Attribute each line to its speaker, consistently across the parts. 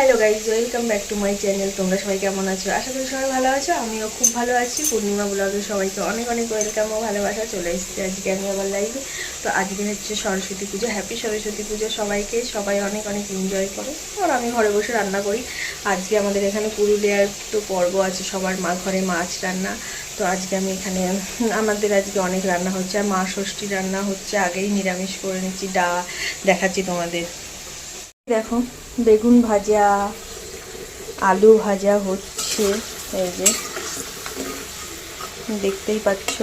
Speaker 1: Hello guys welcome back to my channel তোমরা সবাই কেমন আছো? আশা করি সবাই ভালো আছো, আমিও খুব ভালো আছি। পূর্ণিমা ব্লগে সবাইকে অনেক অনেক ওয়েলকাম ও ভালোবাসা। চলে এসেছি আজকে আমি আবার লাইভে তো আজকে হচ্ছে সরস্বতী পুজো হ্যাপি সরস্বতী পুজো সবাইকে। সবাই অনেক অনেক এনজয় করো। আর আমি ঘরে বসে রান্না করি। আজকে আমাদের এখানে পুরুলিয়ার তো পর্ব আছে, সবার মা ঘরে মাছ রান্না। তো আজকে আমি এখানে, আমাদের আজকে অনেক রান্না হচ্ছে। আর মা ষষ্ঠী রান্না হচ্ছে, আগেই নিরামিষ করে নিচ্ছি। ডা দেখাচ্ছি তোমাদের। দেখো, বেগুন ভাজা, আলু ভাজা হচ্ছে, এই যে। দেখতেই পাচ্ছ।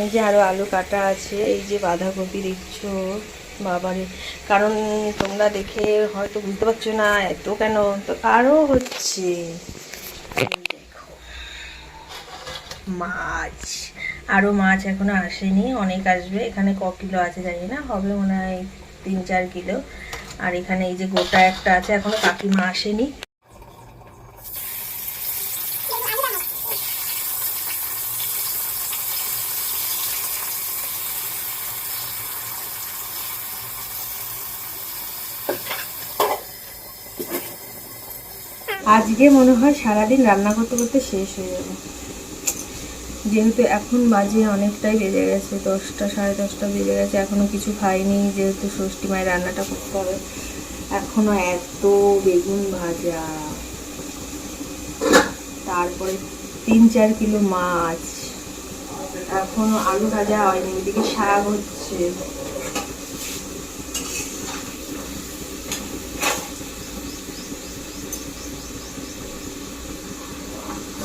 Speaker 1: এই যে আরও আলু কাটা আছে, এই যে বাঁধাকপি দিচ্ছ বাবারে। কারণ তোমরা দেখে হয়তো বুঝতে পারছ না এত কেন, তো আরও হচ্ছে। দেখো, মাছ। আরও মাছ এখনও আসেনি, অনেক আসবে। এখানে ক কিলো আছে জানি না, হবে মনে হয় তিন চার কিলো। আর এখানে এই যে গোটা একটা আছে, এখনও কাকিমা আসেনি। আজকে মনে হয় সারাদিন রান্না করতে করতে শেষ হয়ে যাবে। যেহেতু এখন বাজে অনেকটাই বেজে গেছে, দশটা, সাড়ে দশটা বেজে গেছে, এখনও কিছু খাইনি, যেহেতু ষষ্ঠী মায়ের রান্নাটা করতে হবে। এখনও এত বেগুন ভাজা। তারপরে তিন চার কিলো মাছ। এখনও আলু ভাজা হয়নি, এদিকে শাক হচ্ছে।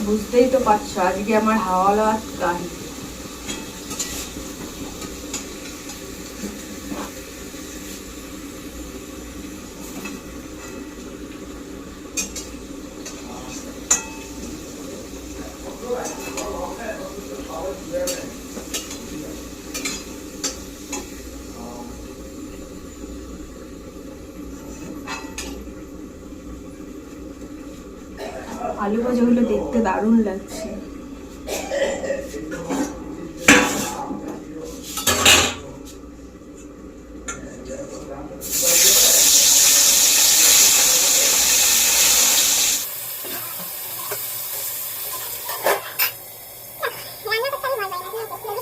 Speaker 1: বুঝতেই তো পারছ আজকে আমার হাওয়া লওয়ার কাহিনী। আলু ভাজাগুলো দেখতে দারুণ লাগছে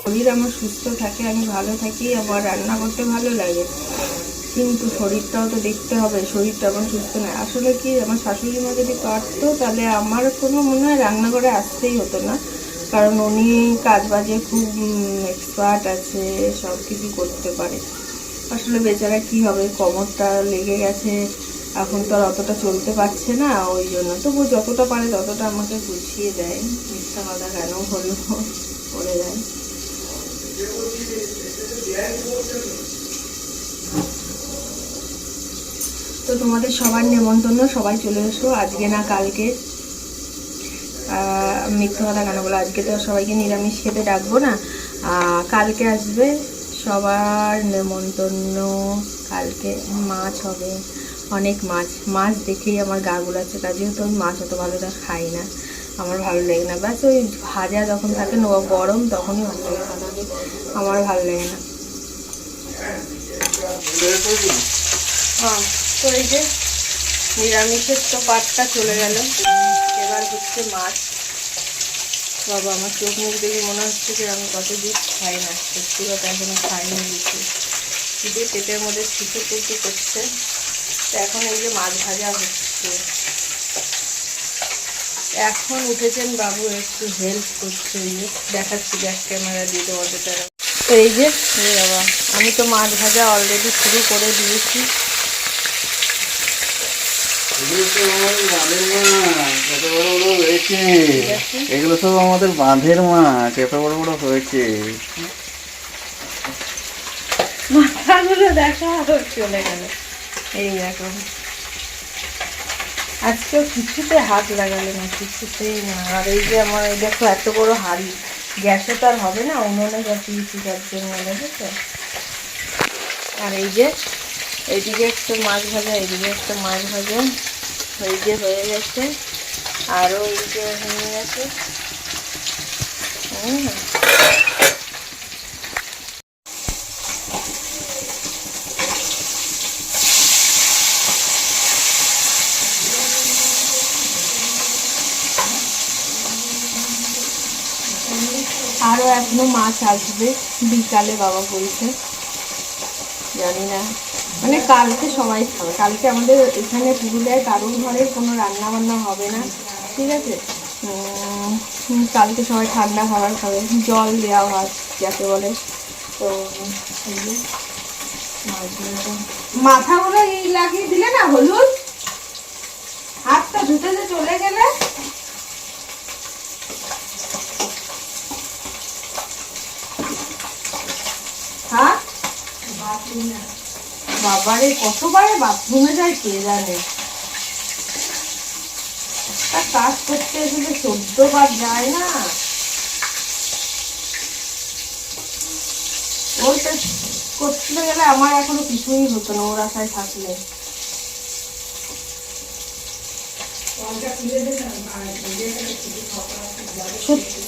Speaker 1: শরীর আমার সুস্থ থাকে, আমি ভালো থাকি, আমার রান্না করতে ভালো লাগে। কিন্তু শরীরটাও তো দেখতে হবে, শরীরটা আমার সুস্থ নয়। আসলে কি, আমার শাশুড়ি মা যদি পারতো, তাহলে আমার কোনো মনে হয় রান্নাঘরে আসতেই হতো না। কারণ উনি কাজ বাজে, খুব এক্সপার্ট আছে, সব কিছু করতে পারে। আসলে বেচারা কি হবে, কোমরটা লেগে গেছে, এখন তো আর অতটা চলতে পারছে না, ওই জন্য। তবু যতটা পারে ততটা আমাকে গুছিয়ে দেয়। মিথ্যা কথা কেন হলো করে দেয় তো তোমাদের সবার নেমন্তন্ন, সবাই চলে এসো, আজকে না কালকে। মিথ্যা কথা কেন বলো? আজকে তো সবাইকে নিরামিষ খেতে ডাকবো না। কালকে আসবে সবার নেমন্তন্ন। কালকে মাছ হবে, অনেক মাছ। মাছ দেখেই আমার গা গুলাচ্ছে তা যেহেতু আমি মাছ অত ভালোটা খাই না। আমার ভালো লাগে না। ব্যাস ওই ভাজা যখন থাকে না গরম, তখনই ভালো লাগে। আমার ভালো লাগে না। হ্যাঁ তো এই যে নিরামিষের তো পাটটা চলে গেল। এবার হচ্ছে মাছ। বাবা, আমার চোখ মুখ দেখে মনে হচ্ছে যে আমি কত দিন খাই না। সত্যি কথা এখনও খাইনি কিছু খিদে পেটের মধ্যে কুচু করছে। তো এখন এই যে মাছ ভাজা হচ্ছে। এখন উঠেছেন বাবু একটু হেল্প করছে দেখাচ্ছি ব্যাক ক্যামেরা দিয়ে তোমাদের তারা। তো এই যে বাবা আমি তো মাছ ভাজা অলরেডি শুরু করে দিয়েছি।
Speaker 2: এগুলো সব আমাদের বাঁধের মাছ এত বড় বড় হয়েছে।
Speaker 1: মাথাগুলো দেখা চলে গেল। এই দেখো। আজকেও কিছুতে হাত লাগালে না, কিছুতেই না। আর এই যে আমার দেখো এত বড় হাড়ি। গ্যাসে তো আর হবে না, উনুনে বসিয়েছি যার জন্য দেখেছ আর এই যে, এইদিকে একটা মাছ ভাজা, এইদিকে একটা মাছ ভাজা। এই যে হয়ে গেছে। আরও এই যে হয়ে গেছে হুম। আরও এখনও মাছ আসবে। বিকালে বাবা বলছে। জানি না। মানে কালকে সবাই খাবে। কালকে আমাদের এখানে পুরুলিয়ায় কারোর ঘরে কোনো রান্না বান্না হবে না। ঠিক আছে? কালকে সবাই ঠান্ডা খাবার খাবে। জল দেওয়া ভাত যাকে বলে। তো মাথাগুলো এই লাগিয়ে দিলে না হলুদ? হাতটা ধুতে চলে গেলে হ্যাঁ বাবারে, কতবারে বাথরুমে যায় কে জানে? একটা কাজ করতে এসে চোদ্দ বার যায় না? ওইটা করতে গেলে আমার এখনও কিছুই হতো না, ওর আশায় থাকলে।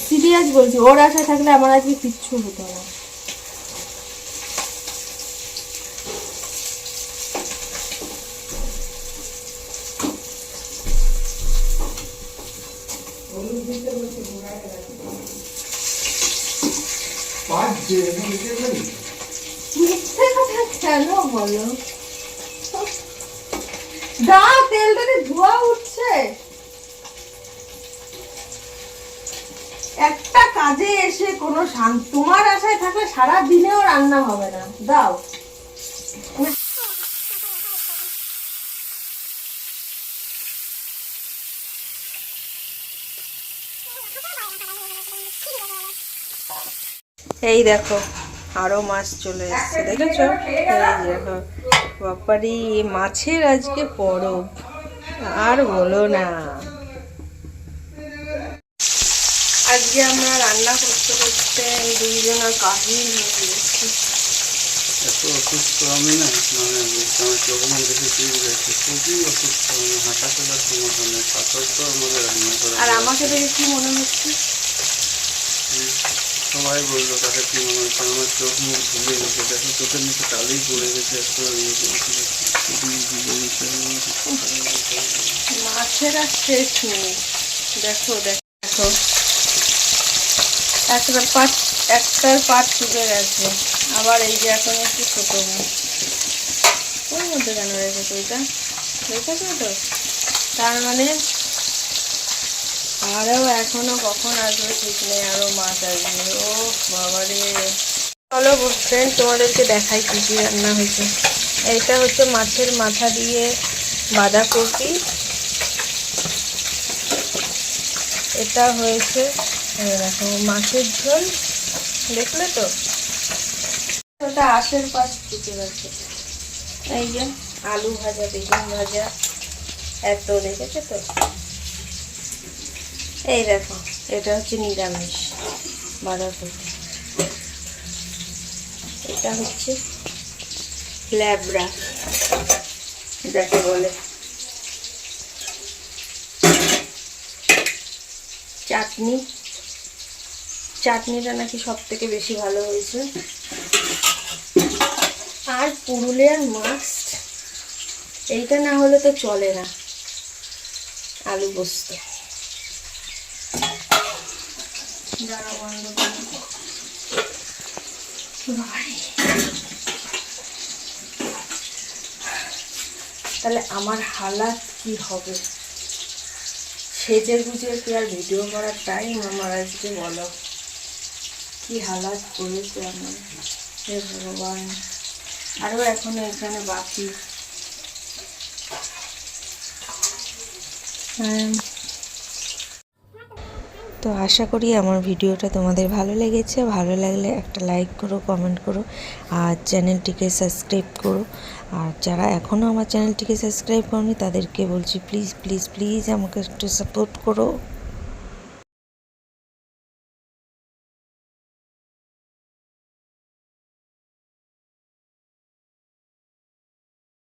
Speaker 1: সিরিয়াস বলছি, ওর আশায় থাকলে আমার আজকে কিচ্ছু হতো না। মিথ্যে কথা দাও তেলটাতে ধোয়া উঠছে একটা কাজে এসে কোনো তোমার আশায় থাকলে সারা দিনেও রান্না হবে না। দাও। এই দেখো আরও মাছ চলে এসছে দেখেছ? এই দেখো বাপারি মাছের আজকে পরব আর বলো না। আজকে আমরা রান্না করতে করতে দুইজন আর কাহিল হয়ে গেছি
Speaker 2: এত অসুস্থ আমি না মানে আমার চোখ দেখে চুপ গেছে খুবই অসুস্থ আমি হাঁটা চলার সমস্যা পাথর তো আমাদের রান্না করা
Speaker 1: আর আমাকে দেখে কি মনে হচ্ছে?
Speaker 2: সবাই বলল, তাকে কি মনে হচ্ছে? আমার চোখ মুখ ধুয়ে গেছে দেখো, চোখের নিচে কালি পড়ে গেছে, এত ইয়ে
Speaker 1: মাছের আর শেষ নেই। দেখো দেখো। একটা পাট, একটার পাট চুকে গেছে। আবার এই যে এখন একটু ছোট মাছ। ওর মধ্যে কেন রেখেছো ওইটা রেখেছো তো? তার মানে আরও এখনও কখন আসবে ঠিক নেই, আরও মাছ আসবে। ও বাবারে। চলো ফ্রেন্ড তোমাদেরকে দেখাই কী কী রান্না হয়েছে। এইটা হচ্ছে মাছের মাথা দিয়ে বাঁধাকপি। এটা হয়েছে দেখো, মাছের ঝোল। দেখলে তো? ওটা আশের পাশ ফুটে গেছে। এই যে, আলু ভাজা, বেগুন ভাজা, এত দেখেছ তো? এই দেখো, এটা হচ্ছে নিরামিষ বাঁধাকপি। এটা হচ্ছে ল্যাবড়া যাকে বলে। চাটনি। চাটনিটা নাকি সব থেকে বেশি ভালো হয়েছে। আর পুরুলিয়ার মাছ এইটা না হলে তো চলে না, আলু পোস্ত। দাঁড়াও বন্ধ। তাহলে আমার হালাত কি হবে? সেজে গুজে কি আর ভিডিও করার টাইম আমার আজকে বলো? কি হালাত করেছে আমার? হে ভগবান। আরও এখনও এখানে বাকি। হ্যাঁ।
Speaker 3: তো আশা করি আমার ভিডিওটা তোমাদের ভালো লেগেছে। ভালো লাগলে একটা লাইক করো কমেন্ট করো, আর চ্যানেলটিকে সাবস্ক্রাইব করো। আর যারা এখনও আমার চ্যানেলটিকে সাবস্ক্রাইব করনি, তাদেরকে বলছি প্লিজ প্লিজ প্লিজ আমাকে একটু সাপোর্ট করো।